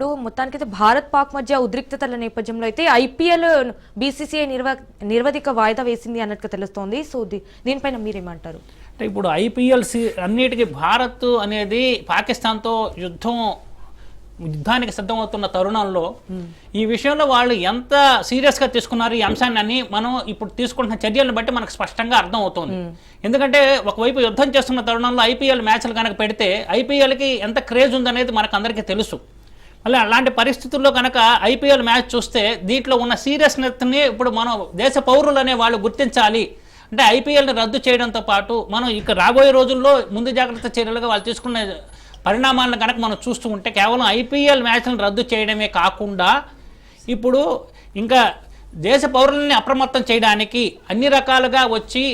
ఇప్పుడు మొత్తానికైతే భారత్ పాక్ మధ్య ఉద్రిక్తతల నేపథ్యంలో అయితే ఐపీఎల్ బీసీసీఐ నిర్వ నిరవధిక వాయిదా వేసింది అన్నట్టుగా తెలుస్తోంది. సో దీనిపైన మీరేమంటారు? అంటే ఇప్పుడు ఐపీఎల్ సి అన్నిటికీ భారత్ అనేది పాకిస్తాన్తో యుద్ధం యుద్ధానికి సిద్ధమవుతున్న తరుణంలో ఈ విషయంలో వాళ్ళు ఎంత సీరియస్గా తీసుకున్నారు ఈ అంశాన్ని అని మనం ఇప్పుడు తీసుకుంటున్న చర్యలను బట్టి మనకు స్పష్టంగా అర్థం అవుతుంది ఎందుకంటే ఒకవైపు యుద్ధం చేస్తున్న తరుణంలో ఐపీఎల్ మ్యాచ్లు కనుక పెడితే ఐపీఎల్కి ఎంత క్రేజ్ ఉందనేది మనకు అందరికీ తెలుసు. మళ్ళీ అలాంటి పరిస్థితుల్లో కనుక ఐపీఎల్ మ్యాచ్ చూస్తే దీంట్లో ఉన్న సీరియస్నెస్ని ఇప్పుడు మనం దేశ పౌరులు అనే వాళ్ళు గుర్తించాలి. అంటే ఐపీఎల్ని రద్దు చేయడంతో పాటు మనం ఇక రాబోయే రోజుల్లో ముందు జాగ్రత్త చర్యలుగా వాళ్ళు తీసుకునే పరిణామాలను కనుక మనం చూస్తూ ఉంటే కేవలం ఐపీఎల్ మ్యాచ్లను రద్దు చేయడమే కాకుండా ఇప్పుడు ఇంకా దేశ పౌరులని అప్రమత్తం చేయడానికి అన్ని రకాలుగా వచ్చి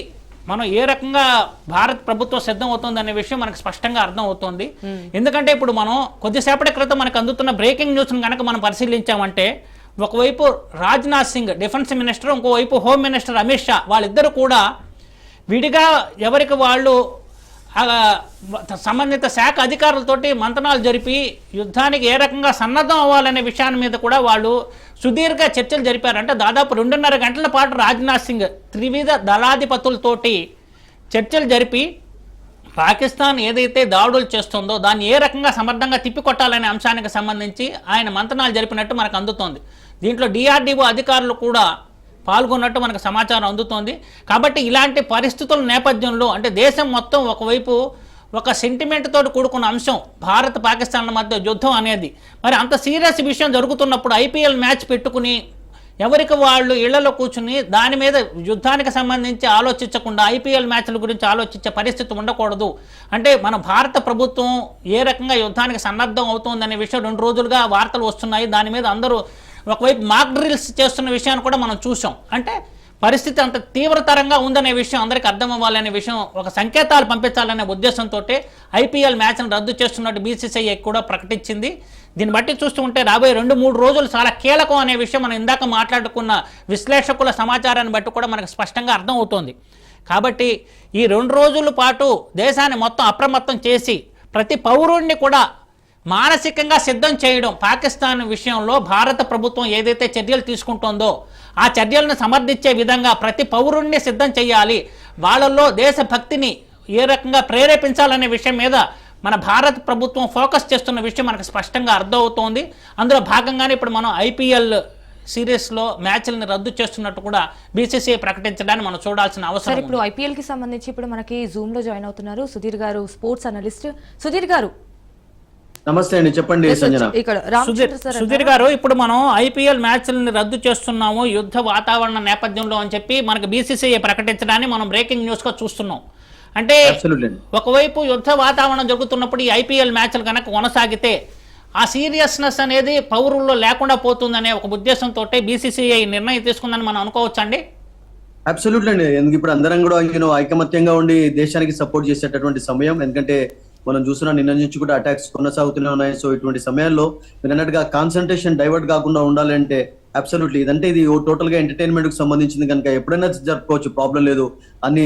మనం ఏ రకంగా భారత్ ప్రభుత్వం సిద్ధం అవుతుంది అనే విషయం మనకు స్పష్టంగా అర్థం అవుతుంది ఎందుకంటే ఇప్పుడు మనం కొద్దిసేపటి క్రితం మనకు అందుతున్న బ్రేకింగ్ న్యూస్ని కనుక మనం పరిశీలించామంటే ఒకవైపు రాజ్నాథ్ సింగ్ డిఫెన్స్ మినిస్టర్ ఇంకోవైపు హోమ్ మినిస్టర్ అమిత్ షా వాళ్ళిద్దరూ కూడా విడిగా ఎవరికి వాళ్ళు సంబంధిత శాఖ అధికారులతోటి మంతనాలు జరిపి యుద్ధానికి ఏ రకంగా సన్నద్ధం అవ్వాలనే విషయాన్ని మీద కూడా వాళ్ళు సుదీర్ఘ చర్చలు జరిపారంటే దాదాపు రెండున్నర గంటల పాటు రాజ్నాథ్ సింగ్ త్రివిధ దళాధిపతులతోటి చర్చలు జరిపి పాకిస్తాన్ ఏదైతే దాడులు చేస్తుందో దాన్ని ఏ రకంగా సమర్థంగా తిప్పికొట్టాలనే అంశానికి సంబంధించి ఆయన మంతనాలు జరిపినట్టు మనకు అందుతోంది. దీంట్లో డిఆర్డీఓ అధికారులు కూడా పాల్గొన్నట్టు మనకు సమాచారం అందుతోంది. కాబట్టి ఇలాంటి పరిస్థితుల నేపథ్యంలో అంటే దేశం మొత్తం ఒకవైపు ఒక సెంటిమెంట్ తోటి కూడుకున్న అంశం భారత్ పాకిస్తాన్ల మధ్య యుద్ధం అనేది. మరి అంత సీరియస్ విషయం జరుగుతున్నప్పుడు ఐపీఎల్ మ్యాచ్ పెట్టుకుని ఎవరికి వాళ్ళు ఇళ్ళలో కూర్చుని దాని మీద యుద్ధానికి సంబంధించి ఆలోచించకుండా ఐపీఎల్ మ్యాచ్ల గురించి ఆలోచించే పరిస్థితి ఉండకూడదు. అంటే మన భారత ప్రభుత్వం ఏ రకంగా యుద్ధానికి సన్నద్ధం అవుతుందనే విషయం రెండు రోజులుగా వార్తలు వస్తున్నాయి. దాని మీద అందరూ ఒకవైపు మాక్ డ్రిల్స్ చేస్తున్న విషయాన్ని కూడా మనం చూసాం అంటే పరిస్థితి అంత తీవ్రతరంగా ఉందనే విషయం అందరికీ అర్థం అవ్వాలనే విషయం ఒక సంకేతాలు పంపించాలనే ఉద్దేశంతో ఐపీఎల్ మ్యాచ్ను రద్దు చేస్తున్నట్టు బీసీసీఐ కూడా ప్రకటించింది. దీన్ని బట్టి చూస్తుంటే రాబోయే రెండు మూడు రోజులు చాలా కీలకం అనే విషయం మనం ఇందాక మాట్లాడుకున్న విశ్లేషకుల సమాచారాన్ని బట్టి కూడా మనకు స్పష్టంగా అర్థం అవుతోంది కాబట్టి ఈ రెండు రోజుల పాటు దేశాన్ని మొత్తం అప్రమత్తం చేసి ప్రతి పౌరుణ్ణి కూడా మానసికంగా సిద్ధం చేయడం పాకిస్తాన్ విషయంలో భారత ప్రభుత్వం ఏదైతే చర్యలు తీసుకుంటుందో ఆ చర్యలను సమర్థించే విధంగా ప్రతి పౌరుణ్ణి సిద్ధం చేయాలి. వాళ్ళల్లో దేశభక్తిని ఏ రకంగా ప్రేరేపించాలనే విషయం మీద మన భారత ప్రభుత్వం ఫోకస్ చేస్తున్న విషయం మనకు స్పష్టంగా అర్థమవుతోంది. అందులో భాగంగానే ఇప్పుడు మనం ఐపీఎల్ సిరీస్లో మ్యాచ్లను రద్దు చేస్తున్నట్టు కూడా బీసీసీఐ ప్రకటించడాన్ని మనం చూడాల్సిన సార్ అవసరం ఇప్పుడు ఐపీఎల్కి సంబంధించి ఇప్పుడు మనకి జూమ్లో జాయిన్ అవుతున్నారు సుధీర్ గారు స్పోర్ట్స్ అనలిస్ట్ సుధీర్ గారు నమస్తే అండి చెప్పండి సుధీర్ గారు ఇప్పుడు మనం ఐపీఎల్ మ్యాచ్లను రద్దు చేస్తున్నాము యుద్ధ వాతావరణ నేపథ్యంలో అని చెప్పి మనకు బీసీసీఐ ప్రకటించడాన్ని మనం బ్రేకింగ్ న్యూస్గా చూస్తున్నాం. అంటే ఒకవైపు యుద్ధ వాతావరణం జరుగుతున్నప్పుడు ఈ ఐపీఎల్ మ్యాచ్లు కనుక కొనసాగితే ఆ సీరియస్నెస్ అనేది పౌరుల్లో లేకుండా పోతుందనే ఒక ఉద్దేశంతో బీసీసీఐ నిర్ణయం తీసుకుందని మనం అనుకోవచ్చండి? అబ్సల్యూట్లీ అండి. ఎందుకు ఇప్పుడు అందరం కూడా ఐకమత్యంగా ఉండి దేశానికి సపోర్ట్ చేసేటటువంటి సమయం ఎందుకంటే మనం చూసిన నిన్న నుంచి కూడా అటాక్స్ కొనసాగుతూనే ఉన్నాయి. సో ఇటువంటి సమయాల్లో మీరు అన్నట్టుగా కాన్సన్ట్రేషన్ డైవర్ట్ కాకుండా ఉండాలంటే అబ్సల్యూట్లీ ఇదంటే ఇది టోటల్గా ఎంటర్టైన్మెంట్కు సంబంధించింది కనుక ఎప్పుడైనా జరుపుకోవచ్చు. ప్రాబ్లం లేదు. అన్ని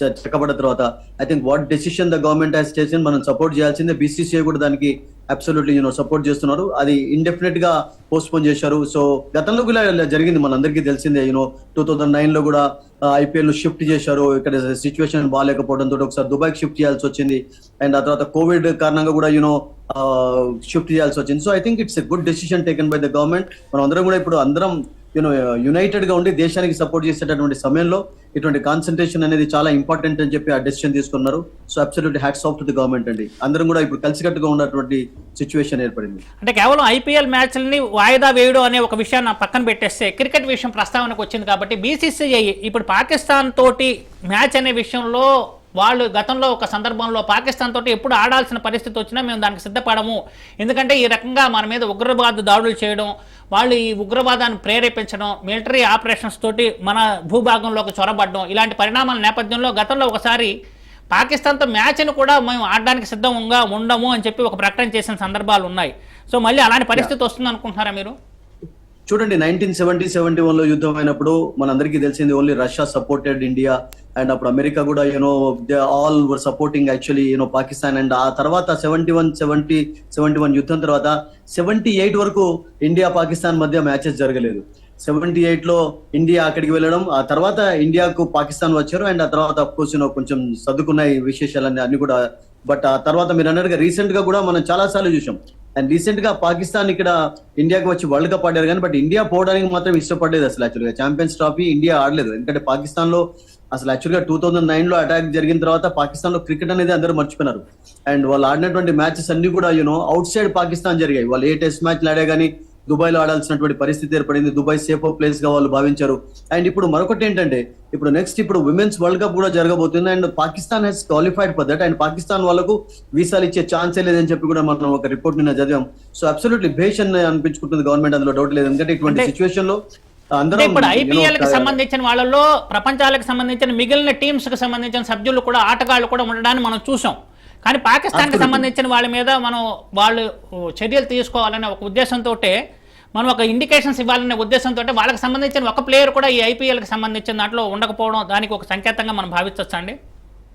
చెక్కబడిన చెక్కబడ్డ తర్వాత I think what decision the government has చేసింది మనం సపోర్ట్ చేయాల్సిందే. బీసీసీఐ కూడా దానికి అబ్సల్యూట్లీ యూనో సపోర్ట్ చేస్తున్నారు. అది ఇండెఫినెట్గా పోస్ట్ పోన్ చేశారు. సో గతంలో కూడా జరిగింది. మనందరికీ తెలిసిందే యూనో టూ థౌసండ్ నైన్లో కూడా ఐపీఎల్ షిఫ్ట్ చేశారు. ఇక్కడ సిచ్యువేషన్ బాగాలేకపోవడంతో ఒకసారి దుబాయ్ షిఫ్ట్ చేయాల్సి వచ్చింది. అండ్ ఆ తర్వాత కోవిడ్ కారణంగా కూడా యూనో షిఫ్ట్ చేయాల్సి వచ్చింది. So I think it's a good decision taken by the government మనం అందరం కూడా ఇప్పుడు అందరం యూనో యునైటెడ్గా ఉండి దేశానికి సపోర్ట్ చేసేటటువంటి సమయంలో ఇటువంటి కాన్సన్ట్రేషన్ అనేది చాలా ఇంపార్టెంట్ అని చెప్పి ఆ డెసిషన్ తీసుకున్నారు. So absolute hats off to the government అండి. అందరం కూడా ఇప్పుడు కలిసికట్టుగా ఉన్నటువంటి సిచ్యువేషన్ ఏర్పడింది. అంటే కేవలం ఐపీఎల్ మ్యాచ్లని వాయిదా వేయడం అనే ఒక విషయాన్ని పక్కన పెట్టేస్తే క్రికెట్ విషయం ప్రస్తావనకు వచ్చింది కాబట్టి బీసీసీఐ ఇప్పుడు పాకిస్తాన్ తోటి మ్యాచ్ అనే విషయంలో వాళ్ళు గతంలో ఒక సందర్భంలో పాకిస్తాన్ తోటి ఎప్పుడు ఆడాల్సిన పరిస్థితి వచ్చినా మేము దానికి సిద్ధపడము. ఎందుకంటే ఈ రకంగా మన మీద ఉగ్రవాద దాడులు చేయడం వాళ్ళు ఈ ఉగ్రవాదాన్ని ప్రేరేపించడం మిలిటరీ ఆపరేషన్స్ తోటి మన భూభాగంలోకి చొరబడడం ఇలాంటి పరిణామాల నేపథ్యంలో గతంలో ఒకసారి పాకిస్తాన్తో మ్యాచ్ను కూడా మేము ఆడడానికి సిద్ధంగా ఉండము అని చెప్పి ఒక ప్రకటన చేసిన సందర్భాలు ఉన్నాయి. సో మళ్ళీ అలాంటి పరిస్థితి వస్తుంది అనుకుంటున్నారా మీరు? చూడండి నైన్టీన్ సెవెంటీ సెవెంటీ వన్లో యుద్ధం అయినప్పుడు మనందరికీ తెలిసింది only Russia supported India and అప్పుడు అమెరికా కూడా you know they all were supporting actually you know Pakistan and ఆ తర్వాత seventy one seventy seventy one యుద్ధం తర్వాత సెవెంటీ ఎయిట్ వరకు ఇండియా పాకిస్తాన్ మధ్య మ్యాచెస్ జరగలేదు. సెవెంటీ ఎయిట్లో ఇండియా అక్కడికి వెళ్ళడం ఆ తర్వాత ఇండియాకు పాకిస్తాన్ వచ్చారు అండ్ ఆ తర్వాత కోర్స్ కొంచెం సర్దుకున్నాయి విశేషాలన్నీ అన్ని కూడా. బట్ ఆ తర్వాత మీరు అన్నట్టుగా రీసెంట్గా కూడా మనం చాలా సార్లు చూసాం అండ్ రీసెంట్గా పాకిస్తాన్ ఇక్కడ ఇండియాకి వచ్చి వరల్డ్ కప్ ఆడారు కానీ బట్ ఇండియా పోవడానికి మాత్రం ఇష్టపడలేదు అసలు యాక్చువల్గా ఛాంపియన్స్ ట్రాఫీ ఇండియా ఆడలేదు. ఎందుకంటే పాకిస్తాన్లో అసలు యాక్చువల్గా టూ థౌసండ్ నైన్లో అటాక్ జరిగిన తర్వాత పాకిస్తాన్లో క్రికెట్ అనేది అందరూ మర్చిపోయినారు. అండ్ వాళ్ళు ఆడినటువంటి మ్యాచెస్ అన్ని కూడా యూనో అవుట్ సైడ్ పాకిస్తాన్ జరిగాయి. వాళ్ళు ఏ టెస్ట్ మ్యాచ్లు ఆడే కానీ దుబాయ్లో ఆడాల్సినటువంటి పరిస్థితి ఏర్పడింది. దుబాయ్ సేఫ్ ప్లేస్గా వాళ్ళు భావించారు. అండ్ ఇప్పుడు మరొకటి ఏంటంటే ఇప్పుడు నెక్స్ట్ ఇప్పుడు విమెన్స్ వరల్డ్ కప్ కూడా జరగబోతుంది. And Pakistan has qualified for that and Pakistan వాళ్ళకు వీసాలు ఇచ్చే ఛాన్సే లేదని చెప్పి కూడా మనం ఒక రిపోర్ట్ నిన్న చదివాం. సో అబ్సల్యూట్లీ భేషన్ అనిపించుకుంటుంది గవర్నమెంట్ అందులో డౌట్ లేదు. ఎందుకంటే ఇటువంటి సిచ్యువేషన్లో ఇప్పుడు ఐపీఎల్కి సంబంధించిన వాళ్ళలో ప్రపంచాలకు సంబంధించిన మిగిలిన టీమ్స్కి సంబంధించిన సభ్యులు కూడా ఆటగాళ్ళు కూడా ఉండడాన్ని మనం చూసాం. కానీ పాకిస్తాన్కి Absolutely. సంబంధించిన వాళ్ళ మీద మనం వాళ్ళు చర్యలు తీసుకోవాలనే ఒక ఉద్దేశంతో మనం ఒక ఇండికేషన్స్ ఇవ్వాలనే ఉద్దేశంతో వాళ్ళకి సంబంధించిన ఒక ప్లేయర్ కూడా ఈ ఐపీఎల్కి సంబంధించిన దాంట్లో ఉండకపోవడం దానికి ఒక సంకేతంగా మనం భావించవచ్చా అండి?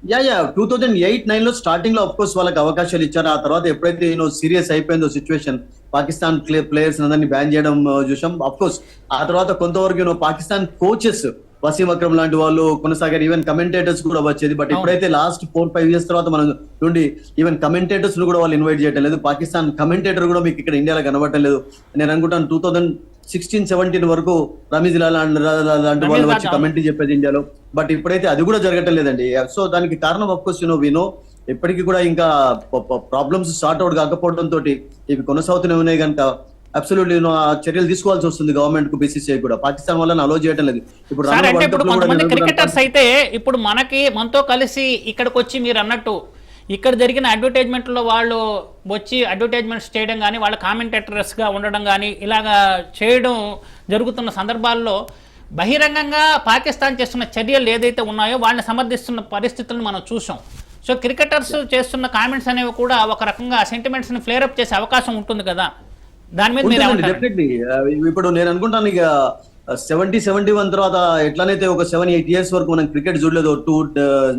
Yeah yeah. Two thousand eight నైన్లో స్టార్టింగ్లో అఫ్ కోర్స్ వాళ్ళకి అవకాశాలు ఇచ్చారు. ఆ తర్వాత ఎప్పుడైతే యూనో సీరియస్ అయిపోయిందో సిచ్యువేషన్ పాకిస్తాన్ ప్లేయర్స్ అందరినీ బ్యాన్ చేయడం చూసాం. కోర్స్ ఆ తర్వాత కొంతవరకు పాకిస్తాన్ కోచెస్ వసీం అక్రమ్ లాంటి వాళ్ళు కొనసాగారు. ఈవెన్ కమెంటేటర్స్ కూడా వచ్చేది. బట్ అవును. ఎప్పుడైతే లాస్ట్ ఫోర్ ఫైవ్ ఇయర్స్ తర్వాత మనం నుండి ఈవెన్ కమెంటేటర్స్ కూడా వాళ్ళు ఇన్వైట్ చేయడం లేదు. పాకిస్తాన్ కమెంటేటర్ కూడా మీకు ఇక్కడ ఇండియాలో కనబడటం లేదు. నేను అనుకుంటాను టూ థౌసండ్ సిక్స్టీన్ సెవెంటీన్ వరకు రమీజ్ లాల్ లాంటి లాంటి వాళ్ళు వచ్చి కమెంట్ చెప్పేది ఇండియాలో బట్ ఇప్పుడైతే అది కూడా జరగటం లేదండి. సో దానికి కారణం అఫ్ కోర్స్ యూనో వినో ఇప్పటికీ కూడా ఇంకా ప్రాబ్లమ్స్ సార్ట్ అవుట్ కాకపోవడం తోటి ఇవి కొనసాగుతూనే ఉన్నాయి కనుక అబ్సల్యూట్లీ చర్యలు తీసుకోవాల్సి వస్తుంది గవర్నమెంట్కు బీసీసీఐ కూడా. పాకిస్తాన్ వాళ్ళని అలో చేయడం లేదు. ఇప్పుడు అంటే ఇప్పుడు కొంతమంది క్రికెటర్స్ అయితే ఇప్పుడు మనకి మనతో కలిసి ఇక్కడికి వచ్చి మీరు అన్నట్టు ఇక్కడ జరిగిన అడ్వర్టైజ్మెంట్లో వాళ్ళు వచ్చి అడ్వర్టైజ్మెంట్స్ చేయడం కానీ వాళ్ళ కామెంటేటర్స్గా ఉండడం కానీ ఇలాగా చేయడం జరుగుతున్న సందర్భాల్లో బహిరంగంగా పాకిస్తాన్ చేస్తున్న చర్యలు ఏదైతే ఉన్నాయో వాళ్ళని సమర్థిస్తున్న పరిస్థితులను మనం చూసాం సో క్రికెటర్స్ చేస్తున్న కామెంట్స్ అనేవి కూడా ఒక రకంగా సెంటిమెంట్స్ని ఫ్లేరప్ చేసే అవకాశం ఉంటుంది కదా. దాని మీద? డెఫినెట్లీ ఇప్పుడు నేను అనుకుంటాను ఇక సెవెంటీ సెవెంటీ వన్ తర్వాత ఎట్లనైతే ఒక సెవెన్ ఎయిట్ ఇయర్స్ వరకు మనం క్రికెట్ చూడలేదు టూ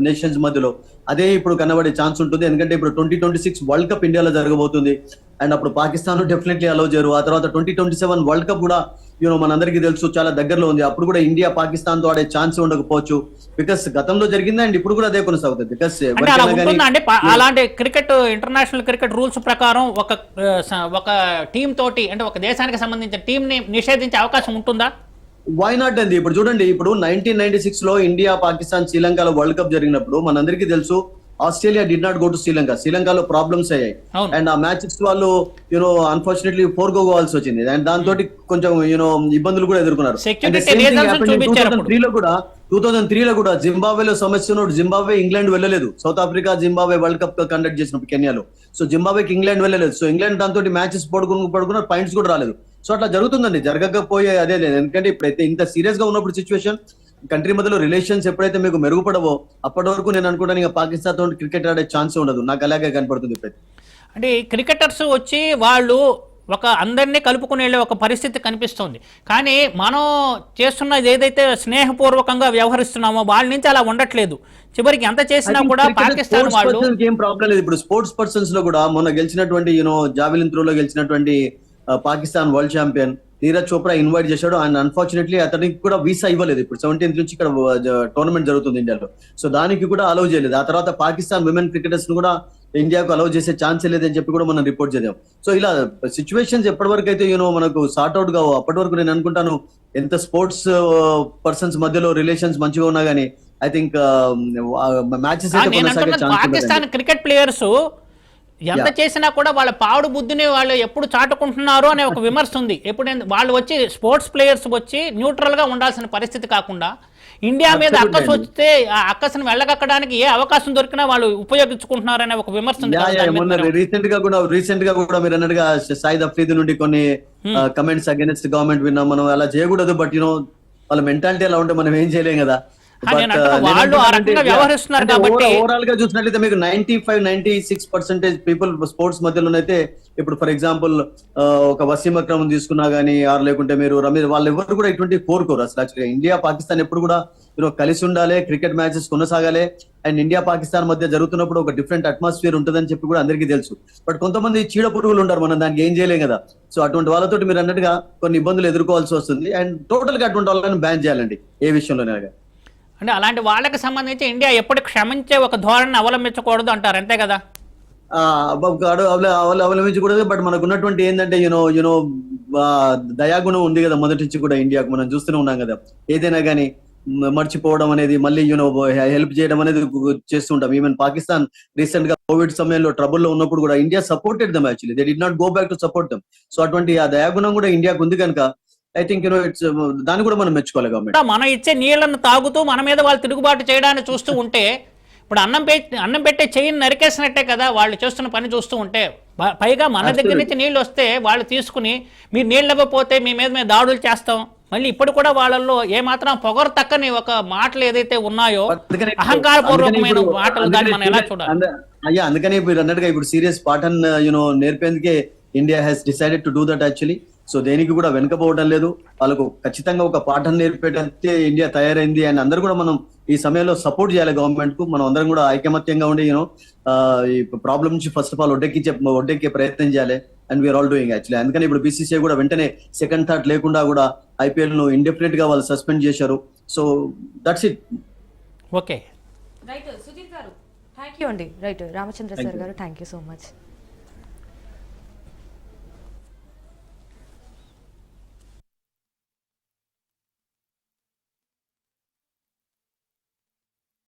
నేషన్స్ మధ్యలో అదే ఇప్పుడు కనబడే ఛాన్స్ ఉంటుంది. ఎందుకంటే ఇప్పుడు twenty twenty six world cup ఇండియాలో జరగబోతుంది. అండ్ అప్పుడు పాకిస్తాన్ డెఫినెట్లీ అలౌ చేయరు. ఆ తర్వాత twenty twenty seven world cup కూడా యూనో మనందరికీ తెలుసు చాలా దగ్గరలో ఉంది. అప్పుడు కూడా ఇండియా పాకిస్తాన్తో ఆడే ఛాన్స్ ఉండకపోవచ్చు. బికాస్ గతంలో జరిగింది అండ్ ఇప్పుడు కూడా అదే కొనసాగుతుంది. బికాస్ అంటే అలా ఉంటుందా అలాంటి క్రికెట్ ఇంటర్నేషనల్ క్రికెట్ రూల్స్ ప్రకారం ఒక ఒక టీం తోటి అంటే ఒక దేశానికి సంబంధించిన టీం ని నిషేధించే అవకాశం ఉంటుందా? వై నాట్ అండి? ఇప్పుడు చూడండి ఇప్పుడు నైన్టీన్ నైన్టీ సిక్స్లో ఇండియా పాకిస్తాన్ శ్రీలంకలో వరల్డ్ కప్ జరిగినప్పుడు మనందరికీ తెలుసు Australia did not go to Sri Lanka. శ్రీలంకలో ప్రాబ్లమ్స్ అయ్యాయి. అండ్ ఆ మ్యాచెస్ వాళ్ళు యూనో అన్ఫార్చునేట్లీ ఫోర్ గో కావాల్సి వచ్చింది. అండ్ దాంతో కొంచెం యూనో ఇబ్బందులు కూడా ఎదుర్కొన్నారు. త్రీలో కూడా టూ థౌసండ్ త్రీలో కూడా జింబాబ్వేలో సమస్య ఉన్నప్పుడు జింబాబ్వే ఇంగ్లాండ్ వెళ్ళలేదు. South Africa Zimbabwe world cup conduct చేసినప్పుడు కెన్యాలో. సో జింబాబ్వేకి ఇంగ్లాండ్ వెళ్ళలేదు. సో ఇంగ్లాండ్ దాంతో మ్యాచెస్ పడుకుని పడుకున్న పాయింట్స్ కూడా రాలేదు. సో అట్లా జరుగుతుందండి. జరగకపోయే అదే లేదు. ఎందుకంటే ఇప్పుడైతే ఇంత సీరియస్గా ఉన్నప్పుడు సిచ్యువేషన్ కంట్రీ మధ్యలో రిలేషన్స్ ఎప్పుడైతే మీకు మెరుగుపడవో అప్పటి వరకు నేను అనుకుంటాను ఇంకా పాకిస్తాన్తో క్రికెట్ ఆడే ఛాన్స్ ఉండదు. నాకు అలాగే కనపడుతుంది ఇప్పుడైతే. అంటే క్రికెటర్స్ వచ్చి వాళ్ళు ఒక అందరినీ కలుపుకుని ఒక పరిస్థితి కనిపిస్తుంది. కానీ మనం చేస్తున్నది ఏదైతే స్నేహపూర్వకంగా వ్యవహరిస్తున్నామో వాళ్ళ నుంచి అలా ఉండట్లేదు. చివరికి ఎంత చేసినా కూడా పాకిస్తాన్ వాళ్ళు ఏం ప్రాబ్లం లేదు. ఇప్పుడు స్పోర్ట్స్ పర్సన్స్లో కూడా మొన్న గెలిచినటువంటి యూనో జావిలిన్ త్రోలో గెలిచినటువంటి ఆ, Pakistan world champion Neeraj Chopra invite చేశాడు అండ్ అన్ఫార్చునేట్లీ అతనికి కూడా వీసా ఇవ్వలేదు. ఇప్పుడు సెవెంటీన్త్ నుంచి ఇక్కడ టోర్నమెంట్ జరుగుతుంది ఇండియాలో. సో దానికి కూడా అలౌ చేయలేదు. ఆ తర్వాత పాకిస్తాన్ విమెన్ క్రికెటర్స్ను కూడా ఇండియాకు అలౌ చేసే ఛాన్స్ లేదని చెప్పి కూడా మనం రిపోర్ట్ చేద్దాం సో ఇలా సిచ్యువేషన్స్ ఎప్పటి వరకు అయితే యూనో మనకు సార్ట్ అవుట్ కావు అప్పటి వరకు నేను అనుకుంటాను ఎంత స్పోర్ట్స్ పర్సన్స్ మధ్యలో రిలేషన్స్ మంచిగా ఉన్నా గానీ I think matches Pakistan cricket players ఎంత చేసినా కూడా వాళ్ళ పావుడు బుద్ధిని వాళ్ళు ఎప్పుడు చాటుకుంటున్నారు అనే ఒక విమర్శ ఉంది. ఎప్పుడు వాళ్ళు వచ్చి స్పోర్ట్స్ ప్లేయర్స్ వచ్చి న్యూట్రల్గా ఉండాల్సిన పరిస్థితి కాకుండా ఇండియా మీద అక్కసు వస్తే ఆ అక్కసును వెళ్ళగక్కడానికి ఏ అవకాశం దొరికినా వాళ్ళు ఉపయోగించుకుంటున్నారనే ఒక విమర్శ ఉంది రీసెంట్గా కూడా రీసెంట్గా కూడా మీరు అన్నట్టుగా సాయిద్ అఫ్రీద్ నుండి కొన్ని కమెంట్స్ అగేన్స్ట్ గవర్నమెంట్ విన్నాం మనం. అలా చేయకూడదు బట్ యూనో వాళ్ళ మెంటాలిటీ అలా ఉంటే మనం ఏం చేయలేం కదా. వాళ్ళు ఆ రకంగా వ్యవహరిస్తున్నారు కాబట్టి- ఓవరాల్గా చూసినట్లయితే మీకు ninety five ninety six percentage people sports మధ్యలోనైతే ఇప్పుడు ఫర్ ఎగ్జాంపుల్ ఒక వసీం అక్రమ్ తీసుకున్నా గానీ ఆర్ లేకుంటే మీరు రమీర్ వాళ్ళు ఎవరు కూడా ఇటువంటి కోరుకోరు అసలు యాక్చువల్గా ఇండియా పాకిస్తాన్ ఎప్పుడు కూడా మీరు కలిసి ఉండాలి క్రికెట్ మ్యాచెస్ కొనసాగాలి అండ్ ఇండియా పాకిస్తాన్ మధ్య జరుగుతున్నప్పుడు ఒక డిఫరెంట్ అట్మాస్ఫియర్ ఉంటుందని చెప్పి కూడా అందరికీ తెలుసు. బట్ కొంతమంది చీడ పురుగులు ఉంటారు మనం దానికి ఏం చేయలేం కదా. సో అటువంటి వాళ్ళతో మీరు అన్నట్టుగా కొన్ని ఇబ్బందులు ఎదుర్కోవాల్సి వస్తుంది. అండ్ టోటల్గా అటువంటి వాళ్ళని బ్యాన్ చేయాలండి ఏ విషయంలోనే. అంటే అలాంటి వాళ్ళకి సంబంధించి ఇండియా ఎప్పుడు క్షమించే ఒక ధోరణి అవలంబించకూడదు అంటారు అంతే కదా? ఆ, అవలంబించకూడదు బట్ మనకు ఉన్నటువంటి ఏంటంటే యూనో యూనో దయాగుణం ఉంది కదా మొదటి నుంచి కూడా ఇండియాకు మనం చూస్తూనే ఉన్నాం కదా. ఏదైనా కానీ మర్చిపోవడం అనేది మళ్ళీ యూనో హెల్ప్ చేయడం అనేది చేస్తుంటాం ఈవెన్ పాకిస్తాన్ రీసెంట్గా కోవిడ్ సమయంలో ట్రబుల్లో ఉన్నప్పుడు కూడా India supported them actually they did not go back to support them so అటువంటి ఆ దయాగుణం కూడా ఇండియాకు ఉంది కనుక ఐ థింక్ యూనో ఇట్స్ దాన్ని కూడా మనం మెచ్చుకోవాలి గవర్నమెంట్ మనం ఇచ్చే నీళ్ళను తాగుతూ మన మీద వాళ్ళు తిరుగుబాటు చేయడాన్ని చూస్తూ ఉంటే ఇప్పుడు అన్నం పె అన్నం పెట్టే చెయ్యిని నరికేసినట్టే కదా వాళ్ళు చేస్తున్న పని చూస్తూ ఉంటే పైగా మన దగ్గర నుంచి నీళ్ళు వస్తే వాళ్ళు తీసుకుని మీరు నీళ్ళు ఇవ్వకపోతే మీ మీద మేము దాడులు చేస్తాం. మళ్ళీ ఇప్పుడు కూడా వాళ్ళల్లో ఏమాత్రం పొగరు తక్కని ఒక మాటలు ఏదైతే ఉన్నాయో అహంకారపూర్వకమైన మాటలు దాన్ని మనం ఎలా చూడాలి? అయ్యా అందుకని ఇప్పుడు అన్నట్టుగా ఇప్పుడు సీరియస్ పాఠన్ you know నేర్పేందుకే India has decided to do that actually so దేనికి కూడా వెనకపోవడం లేదు. వాళ్ళకు ఖచ్చితంగా ఒక పాఠం నేర్పేటంతే ఇండియా తయారైంది అండ్ అందరూ కూడా మనం ఈ సమయంలో సపోర్ట్ చేయాలి గవర్నమెంట్కు మనం అందరం కూడా ఐకమత్యంగా ఉండి యూనో ఈ ప్రాబ్లం నుంచి ఫస్ట్ ఆఫ్ ఆల్ ఒడ్డెక్కి ఒడ్డెక్కే ప్రయత్నం చేయాలి. And we are all doing actually అందుకని ఇప్పుడు బీసీసీఐ కూడా వెంటనే సెకండ్ థాట్ లేకుండా కూడా ఐపీఎల్ను ఇండెఫినెట్గా వాళ్ళు సస్పెండ్ చేశారు. So that's it okay right Sudhir garu. Thank you అండి. Right Ramachandra sir garu thank you so much